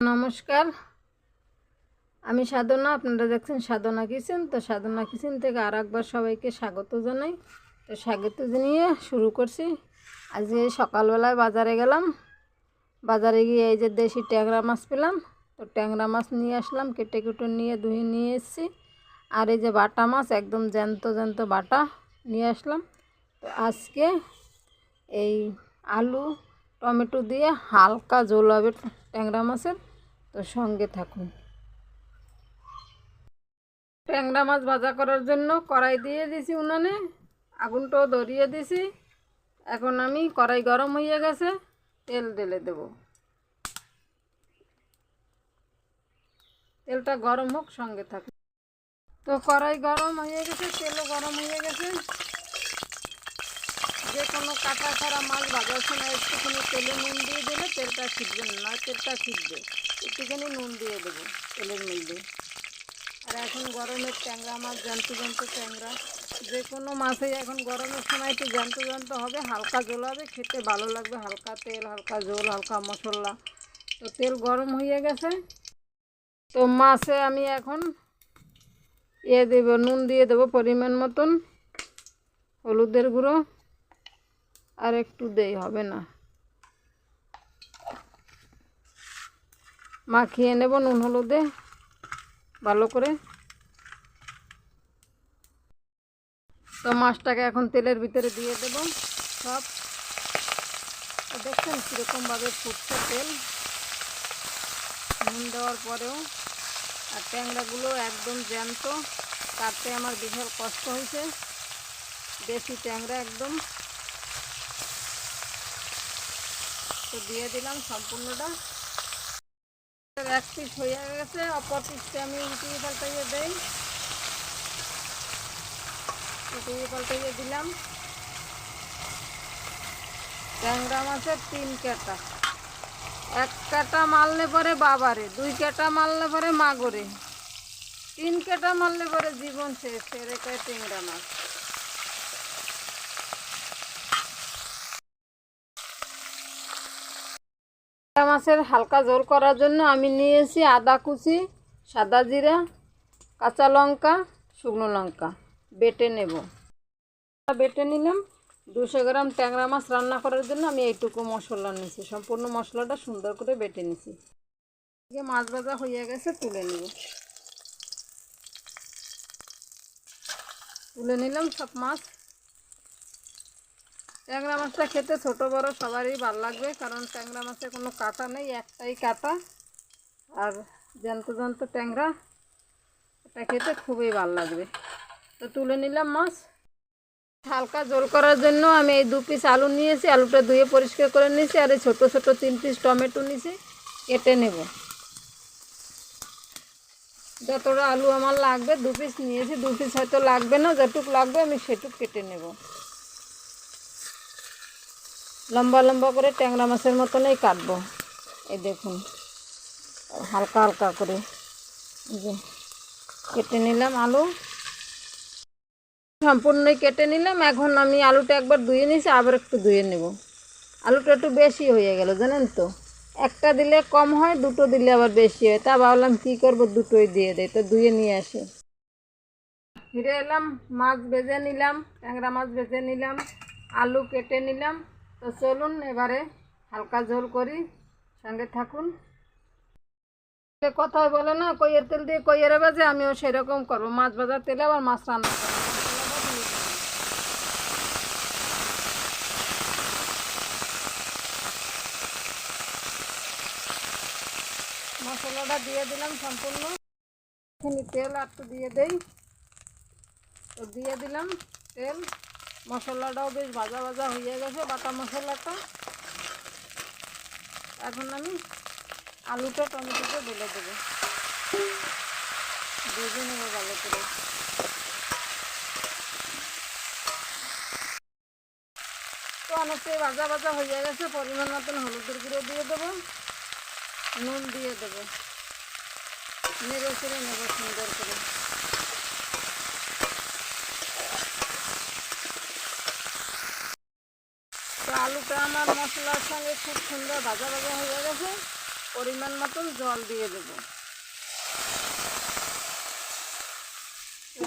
নমস্কার। আমি সাধনা, আপনারা দেখছেন সাধনা কিচেন। তো সাধনা কিচেন থেকে আর একবার সবাইকে স্বাগত জানাই। তো স্বাগত জানিয়ে শুরু করছি। আজকে সকালবেলায় বাজারে গেলাম। বাজারে গিয়ে এই যে দেশি ট্যাংরা মাছ পেলাম। তো ট্যাংরা মাছ নিয়ে আসলাম, কেটে কুটে নিয়ে ধুয়ে নিয়ে এসেছি। আর এই যে বাটা মাছ, একদম জ্যান্ত জ্যান্ত বাটা নিয়ে আসলাম। তো আজকে এই আলু, টমেটো দিয়ে হালকা ঝোল হবে ট্যাংরা মাছের। তো সঙ্গে থাকুন। ট্যাংরা মাছ ভাজা করার জন্য কড়াই দিয়ে দিছি উনানে, আগুনটাও ধরিয়ে দিছি। এখন আমি কড়াই গরম হয়ে গেছে, তেল ঢেলে দেব। তেলটা গরম হোক, সঙ্গে থাকুন। তো কড়াই গরম হয়ে গেছে, তেলও গরম হয়ে গেছে। যে কোনো কাটা ছাড়া মাছ ভাজার সময় একটুখানি তেলে নুন দিয়ে দিলে তেলটা ছিটবে না তেলটা ছিটবে একটুখানি নুন দিয়ে দেবো, তেলের মধ্যে। আর এখন গরমের ট্যাংরা মাছ জ্যান্ত জ্যান্ত ট্যাংরা। যে কোনো মাছেই এখন গরমের সময় একটু জ্যান্ত জ্যান্ত হবে, হালকা জল হবে, খেতে ভালো লাগবে। হালকা তেল, হালকা জল, হালকা মশলা। তো তেল গরম হয়ে গেছে। তো মাছে আমি এখন ইয়ে দেবো, নুন দিয়ে দেবো পরিমাণ মতন। হলুদের গুঁড়ো। আর একটু দেই, হবে না। মাখিয়ে নেব নুন হলুদে। ভালো করে। তো মাছটাকে এখন তেলের ভিতরে দিয়ে দেব সব। দেখছেন কীরকমভাবে ফুটছে তেল। নুন দেওয়ার পরেও। আর ট্যাংরাগুলো একদম জ্যান্ত। কাটতে আমার বিশাল কষ্ট হয়েছে। বেশি ট্যাংরা একদম। তো দিয়ে দিলাম সম্পূর্ণটা। এক পিস হয়ে গেছে অপর পিসটা আমি পাল্টাইয়ে দেই। পাল্টাইয়ে দিলাম। ট্যাংরা মাছের তিন কাটা। এক কাটা মারলে পরে বাবারে, দুই কাটা মারলে পরে মাগরে। তিন কাটা মারলে পরে জীবন শেষ সেরে কয় ট্যাংরা মাছ। মাছের হালকা ঝোল করার জন্য আমি নিয়েছি আদা কুচি, সাদা জিরা, কাঁচা লঙ্কা, শুকনো লঙ্কা। বেটে নেব। বেটে নিলাম। দুশো গ্রাম ট্যাংরা মাছ রান্না করার জন্য আমি এইটুকু মশলা নিয়েছি। সম্পূর্ণ মশলাটা সুন্দর করে বেটে যে মাছ ভাজা হয়ে গেছে, তুলে নেব। তুলে নিলাম সব মাছ। ট্যাংরা মাছটা খেতে ছোট, বড় সবারই ভালো লাগবে, কারণ ট্যাংরা মাছে কোনো কাটা নেই, একটাই কাটা। আর জ্যান্ত জ্যান্ত ট্যাংরা, এটা খেতে খুবই ভালো লাগবে। তো তুলে নিলাম মাছ। হালকা জোল করার জন্য আমি এই দু পিস আলু নিয়েছি, আলুটা ধুয়ে পরিষ্কার করে নিয়েছি, আর এই ছোটো ছোটো তিন পিস টমেটো নিয়েছি, কেটে নেব। যতটা আলু আমার লাগবে, দু পিস নিয়েছি, দু পিস হয়তো লাগবে না, যেটুক লাগবে আমি সেটুক কেটে নেব। লম্বা লম্বা করে ট্যাংরা মাছের মতনই কাটবো। এই দেখুন, হালকা হালকা করে। যে, কেটে নিলাম আলু। সম্পূর্ণই কেটে নিলাম। এখন আমি আলুটা একবার ধুয়ে নিয়েছি আবার একটু ধুয়ে নেব। আলুটা একটু বেশি হয়ে গেল, জানেন তো? একটা দিলে কম হয়, দুটো দিলে আবার বেশি হয়। তা ভাবলাম কী করব, দুটোই দিয়ে দেয় তো ধুয়ে নিয়ে আসি। ফিরে এলাম, মাছ ভেজে নিলাম, ট্যাংরা মাছ ভেজে নিলাম, আলু কেটে নিলাম। তো চলুন এবারে হালকা ঝোল করি, সঙ্গে থাকুন। কথায় বলে না, কইয়ের তেল দিয়ে কইয়ের বাজে আমিও সেরকম করব। মাছ ভাজার তেলে আবার মাছ রান্না করব। মশলাটা দিয়ে দিলাম সম্পূর্ণ। তেল একটু দিয়ে দেই। তো দিয়ে দিলাম তেল। মশলাটাও বেশ ভাজা ভাজা হয়ে গেছে, বাটা মশলাটা। এখন আমি আলুটা টমেটোটা ঢেলে দেবো। ভেজে নেব ভালো করে। তো অনেকটাই ভাজা ভাজা হয়ে গেছে, পরিমাণ মতন হলুদের গুঁড়ো দিয়ে দেবো, নুন দিয়ে দেবো। নেড়ে চেড়ে নেব সুন্দর করে তো আলুটা আমার মশলার সঙ্গে খুব সুন্দর ভাজা ভাজা হয়ে গেছে। পরিমাণ মতন জল দিয়ে দেবো।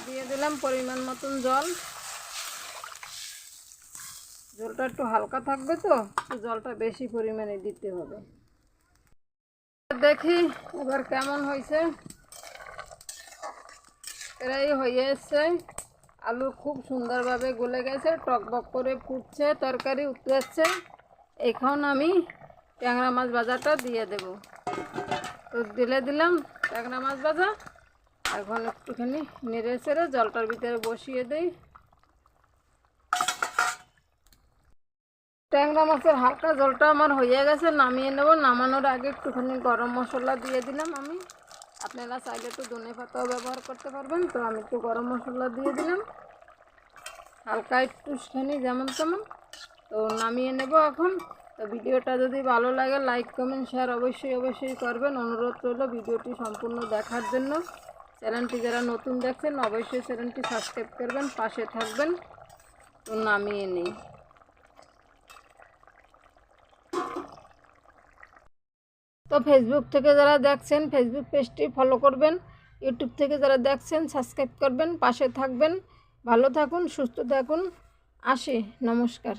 দিয়ে দিলাম পরিমাণ মতন জল। জলটা একটু হালকা থাকবে তো জলটা বেশি পরিমাণে দিতে হবে। দেখি এবার কেমন হয়েছে। এরাই হয়ে এসছে। আলু খুব সুন্দরভাবে গলে গেছে, টকবক করে ফুটছে, তরকারি উঠতে যাচ্ছে এখন আমি ট্যাংরা মাছ ভাজাটা দিয়ে দেব। তো দিলে দিলাম ট্যাংরা মাছ ভাজা। এখন একটুখানি নেড়ে চেড়ে জলটার ভিতরে বসিয়ে দিই। ট্যাংরা মাছের হালকা জলটা আমার হয়ে গেছে, নামিয়ে নেব। নামানোর আগে একটুখানি গরম মশলা দিয়ে দিলাম আমি। আপনারা চাইলে একটু ধনে পাতাও ব্যবহার করতে পারবেন, তো আমি একটু গরম মশলা দিয়ে দিলাম। হালকা একটুখানি যেমন তেমন। তো নামিয়ে নেব এখন। তো ভিডিওটা যদি ভালো লাগে লাইক কমেন্ট শেয়ার অবশ্যই অবশ্যই করবেন। অনুরোধ রইল ভিডিওটি সম্পূর্ণ দেখার জন্য। চ্যানেলটি যারা নতুন দেখছেন, অবশ্যই চ্যানেলটি সাবস্ক্রাইব করবেন, পাশে থাকবেন। তো নামিয়ে নিই। তো ফেসবুক থেকে যারা দেখছেন ফেসবুক পেজটি ফলো করবেন। ইউটিউব থেকে যারা দেখছেন সাবস্ক্রাইব করবেন, পাশে থাকবেন। ভালো থাকুন, সুস্থ থাকুন। আসি, নমস্কার।